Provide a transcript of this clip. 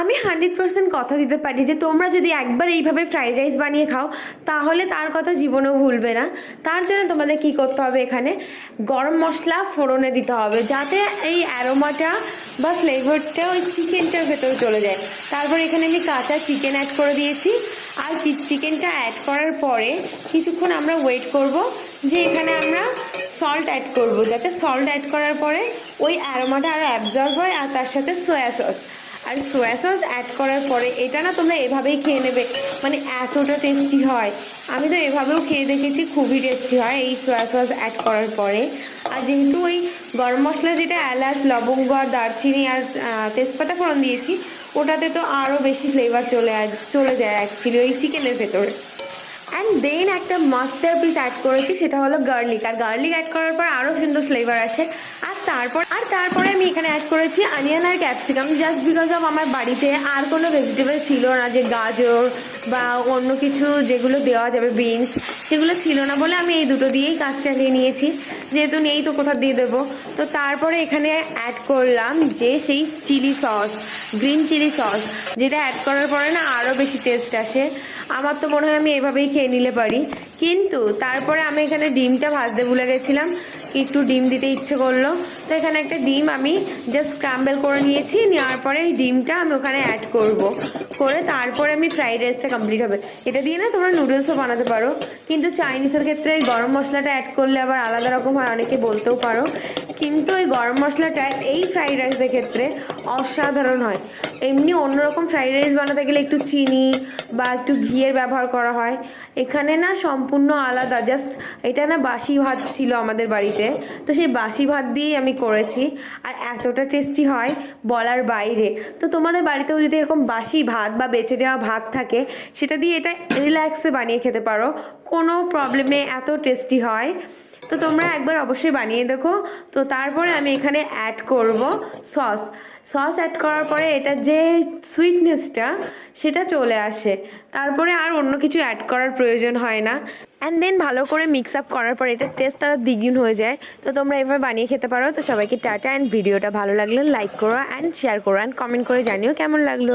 আমি hundred percent কথা দিতে পারি যে তোমরা যদি একবার এইভাবে ফ্রাইড রাইস বানিয়ে খাও, তাহলে তার কথা জীবনেও ভুলবে না। তার জন্য তোমাদের কি করতে হবে এখানে? গরম মশলা ফোড়নে দিতে হবে যাতে এই অ্যারোমাটা বা ফ্লেভারটা ওই চিকেনটার ভেতরে চলে যায়। তারপর এখানে আমি কাঁচা চিকেন অ্যাড করে দিয়েছি। আর চিকেনটা অ্যাড করার পরে কিছুক্ষণ আমরা ওয়েট করব যে এখানে আমরা সল্ট অ্যাড করব। যাতে সল্ট অ্যাড করার পরে ওই অ্যারোমাটা আরও অ্যাবজর্ব হয় আর তার সাথে সোয়া সস আর সোয়া সস অ্যাড করার পরে এটা না তোমরা এভাবেই খেয়ে নেবে। মানে এতটা টেস্টি হয়। আমি তো এভাবেও খেয়ে দেখেছি, খুবই টেস্টি হয় এই সোয়া সস অ্যাড করার পরে। আর যেহেতু ওই গরম মশলা যেটা এলাচ, লবঙ্গ, আর দারচিনি, আর তেজপাতা ফোড়ন দিয়েছি, ওটাতে তো আরও বেশি ফ্লেভার চলে চলে যায় অ্যাকচুয়ালি ওই চিকেনের ভেতরে। অ্যান্ড দেন একটা মাস্টার পিস অ্যাড করেছি, সেটা হলো গার্লিক আর গার্লিক অ্যাড করার পর আরও সুন্দর ফ্লেভার আসে। আর তারপর, আর তারপরে আমি এখানে অ্যাড করেছি অনিয়ন আর ক্যাপসিকাম জাস্ট বিকজ অফ আমার বাড়িতে আর কোনো ভেজিটেবল ছিল না, যে গাজর বা অন্য কিছু যেগুলো দেওয়া যাবে বিনস সেগুলো ছিল না বলে আমি এই দুটো দিয়েই কাজ চালিয়ে নিয়েছি। যেহেতু নেই তো কোথাও দিয়ে দেবো। তো তারপরে এখানে অ্যাড করলাম যে সেই chilli sauce green chilli sauce যেটা অ্যাড করার পরে না আরও বেশি টেস্ট আসে। আমার তো মনে হয় আমি এভাবেই খেয়ে নিলে পারি। কিন্তু তারপরে আমি এখানে ডিমটা ভাজতে ভুলে গেছিলাম। একটু ডিম দিতে ইচ্ছে করল। তো এখানে একটা ডিম আমি জাস্ট স্ক্রাম্বেল করে নিয়েছি। নেওয়ার পরে এই ডিমটা আমি ওখানে অ্যাড করব। করে তারপরে আমি ফ্রাইড রাইসটা কমপ্লিট হবে। এটা দিয়ে না তোমরা নুডলসও বানাতে পারো। কিন্তু চাইনিজের ক্ষেত্রে এই গরম মশলাটা অ্যাড করলে আবার আলাদা রকম হয়, অনেকে বলতেও পারো। কিন্তু ওই গরম মশলাটা এই ফ্রাইড রাইসের ক্ষেত্রে অসাধারণ হয়। এমনি অন্যরকম ফ্রাইড রাইস বানাতে গেলে একটু চিনি বা একটু ঘিয়ের ব্যবহার করা হয়। এখানে না সম্পূর্ণ আলাদা জাস্ট এটা না বাসি ভাত ছিল আমাদের বাড়িতে। তো সেই বাসি ভাত দিয়েই আমি করেছি। আর এতটা টেস্টি হয় বলার বাইরে। তো তোমাদের বাড়িতেও যদি এরকম বাসি ভাত বা বেঁচে যাওয়া ভাত থাকে, সেটা দিয়ে এটা রিল্যাক্সে বানিয়ে খেতে পারো। কোনো প্রবলেমে এত টেস্টি হয়। তো তোমরা একবার অবশ্যই বানিয়ে দেখো। তো তারপরে আমি এখানে অ্যাড করব সস সস অ্যাড করার পরে এটা যে সুইটনেসটা সেটা চলে আসে। তারপরে আর অন্য কিছু অ্যাড করার প্রয়োজন হয় না। অ্যান্ড দেন ভালো করে মিক্স আপ করার পর এটা টেস্ট আরও দ্বিগুণ হয়ে যায়। তো তোমরা এভাবে বানিয়ে খেতে পারো। তো সবাইকে টাটা অ্যান্ড ভিডিওটা ভালো লাগলে লাইক করো অ্যান্ড শেয়ার করো অ্যান্ড কমেন্ট করে জানিও কেমন লাগল।